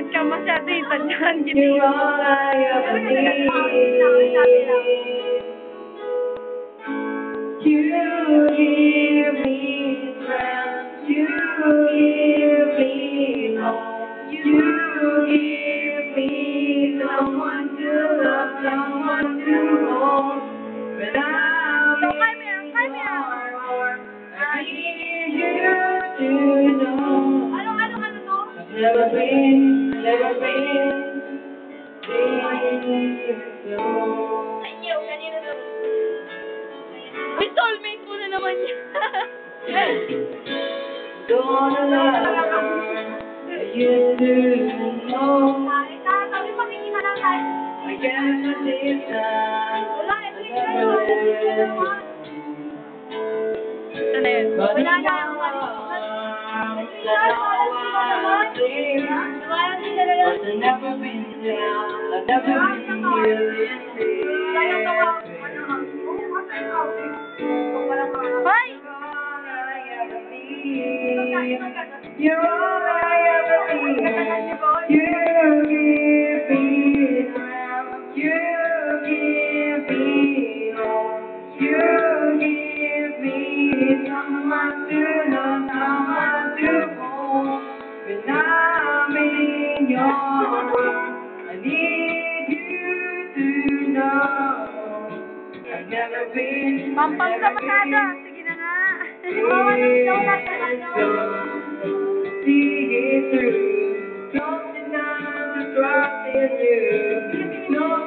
bakit ka masyado itadyahan kita yung mga You. hear me, friend, you hear me, oh, you hear me, someone to love, someone to hold, but I'm I need you to know, I've never been Ayaw, kanina to. May soulmate mo na naman yan. Gonna learn you to know. Sabi makikita lang tayo. I I did that. Wala, ito yung. Ito na yun. Wala na. Wala sila na I've never been down. I've never been here Hoy! You're all I ever need. Arms, I need you to know I've never been. Pampang masyado. been Sige na nga. Siya. Wala ka na See it through. Close enough to trust in you.